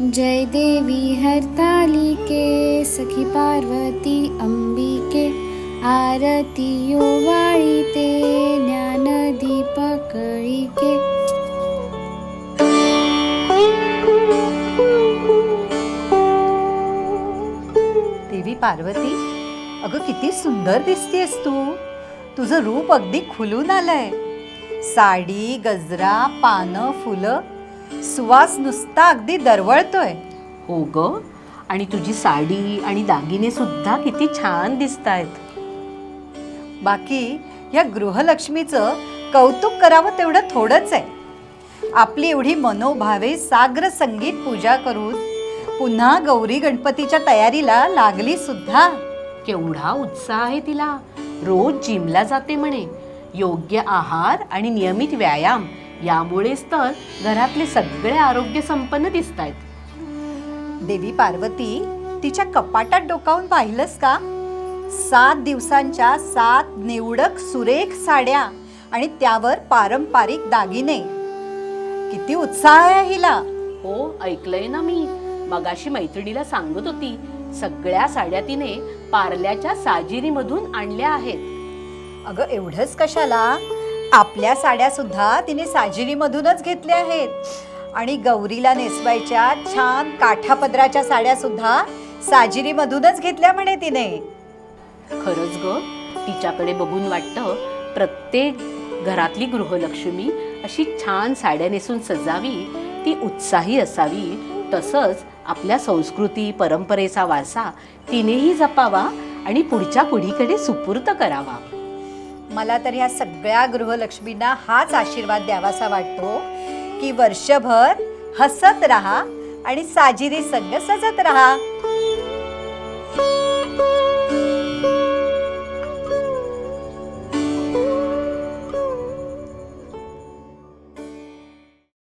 जय देवी हरतालिके सखी पार्वती अंबिके आरती ओवाळीते ज्ञानदीप देवी पार्वती अगं किती सुंदर दिसतेस तू. तुझं रूप अगदी खुलून आलंय. साडी गजरा पानं फुलं सुवास नुसता अगदी दरवळतोय. हो ग. आणि तुझी साडी आणि दागिने सुद्धा किती छान दिसत आहेत बाकी या गृहलक्ष्मीचं कौतुक करावं तेवढं थोडंच आहे. आपली एवढी मनोभावे साग्र संगीत पूजा करून पुन्हा गौरी गणपतीच्या तयारीला लागली सुद्धा. केवढा उत्साह आहे तिला. रोज जिमला जाते म्हणे. योग्य आहार आणि नियमित व्यायाम. यामुळेच तर घरातले सगळे आरोग्य संपन्न दिसत आहेत देवी पार्वती तिच्या कपाटात डोकावून पाहिलंस का? सात दिवसांच्या सात निवडक सुरेख साड्या आणि त्यावर पारंपरिक दागिने. किती उत्साह आहे हिला. हो ऐकलंय ना मी. मगाशी मैत्रिणीला सांगत होती सगळ्या साड्या तिने पार्ल्याच्या साजिरीमधून आणल्या आहेत. अगं एवढंच कशाला? आपल्या साड्या सुद्धा तिने साजिरीमधूनच घेतल्या आहेत. आणि गौरीला नेसवायच्या छान काठापदराच्या साड्या सुद्धा साजिरीमधूनच घेतल्या म्हणे तिने. खरंच ग तिच्याकडे बघून वाटतं प्रत्येक घरातली गृहलक्ष्मी अशी छान साड्या नेसून सजावी ती उत्साही असावी. तसंच आपल्या संस्कृती परंपरेचा वारसा तिनेही जपावा आणि पुढच्या पिढीकडे सुपूर्त करावा. मला तर ह्या सगळ्या गृहलक्ष्मींना हाच आशीर्वाद द्यावासा वाटतो की वर्षभर हसत राहा आणि साजिरी संग सजत राहा.